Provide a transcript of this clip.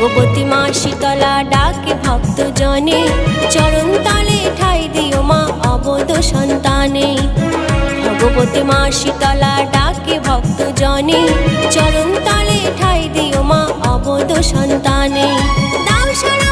ভগবতী মা শীতলা ডাকে ভক্ত জনে চরণ তালে ঠাই দিও মা অবধ সন্তানে। ভগবতী মা শীতলা ডাকে ভক্ত জনে চরণ তালে ঠাই দিও মা অবধ সন্তানে। দাও সারা